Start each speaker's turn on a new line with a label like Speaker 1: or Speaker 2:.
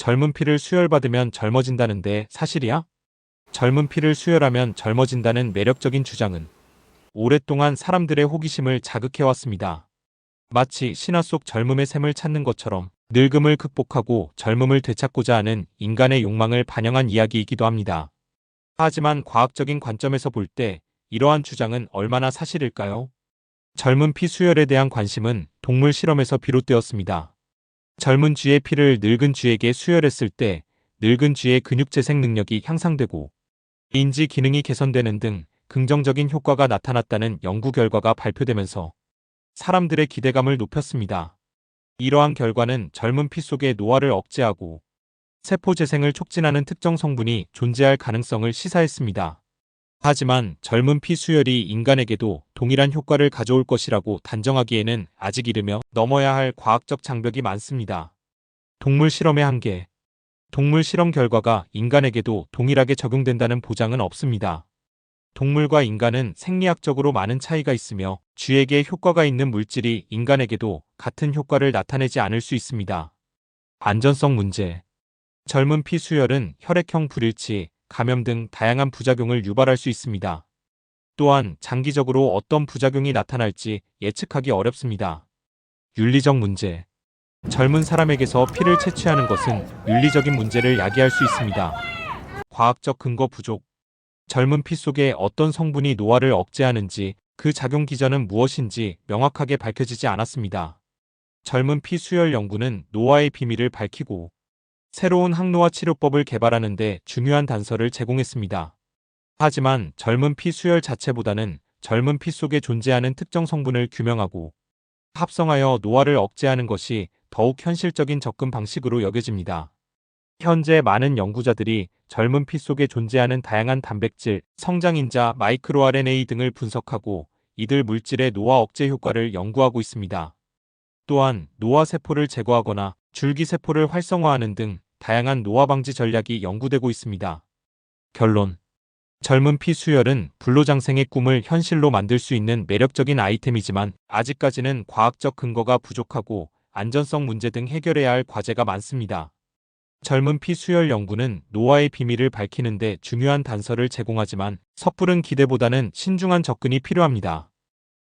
Speaker 1: 젊은 피를 수혈받으면 젊어진다는데 사실이야? 젊은 피를 수혈하면 젊어진다는 매력적인 주장은 오랫동안 사람들의 호기심을 자극해왔습니다. 마치 신화 속 젊음의 샘을 찾는 것처럼 늙음을 극복하고 젊음을 되찾고자 하는 인간의 욕망을 반영한 이야기이기도 합니다. 하지만 과학적인 관점에서 볼 때 이러한 주장은 얼마나 사실일까요? 젊은 피 수혈에 대한 관심은 동물 실험에서 비롯되었습니다. 젊은 쥐의 피를 늙은 쥐에게 수혈했을 때 늙은 쥐의 근육 재생 능력이 향상되고 인지 기능이 개선되는 등 긍정적인 효과가 나타났다는 연구 결과가 발표되면서 사람들의 기대감을 높였습니다. 이러한 결과는 젊은 피 속의 노화를 억제하고 세포 재생을 촉진하는 특정 성분이 존재할 가능성을 시사했습니다. 하지만 젊은 피 수혈이 인간에게도 동일한 효과를 가져올 것이라고 단정하기에는 아직 이르며 넘어야 할 과학적 장벽이 많습니다. 동물 실험의 한계. 동물 실험 결과가 인간에게도 동일하게 적용된다는 보장은 없습니다. 동물과 인간은 생리학적으로 많은 차이가 있으며 쥐에게 효과가 있는 물질이 인간에게도 같은 효과를 나타내지 않을 수 있습니다. 안전성 문제. 젊은 피 수혈은 혈액형 불일치, 감염 등 다양한 부작용을 유발할 수 있습니다. 또한 장기적으로 어떤 부작용이 나타날지 예측하기 어렵습니다. 윤리적 문제. 젊은 사람에게서 피를 채취하는 것은 윤리적인 문제를 야기할 수 있습니다. 과학적 근거 부족. 젊은 피 속에 어떤 성분이 노화를 억제하는지 그 작용 기전은 무엇인지 명확하게 밝혀지지 않았습니다. 젊은 피 수혈 연구는 노화의 비밀을 밝히고 새로운 항노화 치료법을 개발하는 데 중요한 단서를 제공했습니다. 하지만 젊은 피 수혈 자체보다는 젊은 피 속에 존재하는 특정 성분을 규명하고 합성하여 노화를 억제하는 것이 더욱 현실적인 접근 방식으로 여겨집니다. 현재 많은 연구자들이 젊은 피 속에 존재하는 다양한 단백질, 성장인자, 마이크로 RNA 등을 분석하고 이들 물질의 노화 억제 효과를 연구하고 있습니다. 또한 노화 세포를 제거하거나 줄기 세포를 활성화하는 등 다양한 노화 방지 전략이 연구되고 있습니다. 결론. 젊은 피 수혈은 불로장생의 꿈을 현실로 만들 수 있는 매력적인 아이템이지만 아직까지는 과학적 근거가 부족하고 안전성 문제 등 해결해야 할 과제가 많습니다. 젊은 피 수혈 연구는 노화의 비밀을 밝히는데 중요한 단서를 제공하지만 섣부른 기대보다는 신중한 접근이 필요합니다.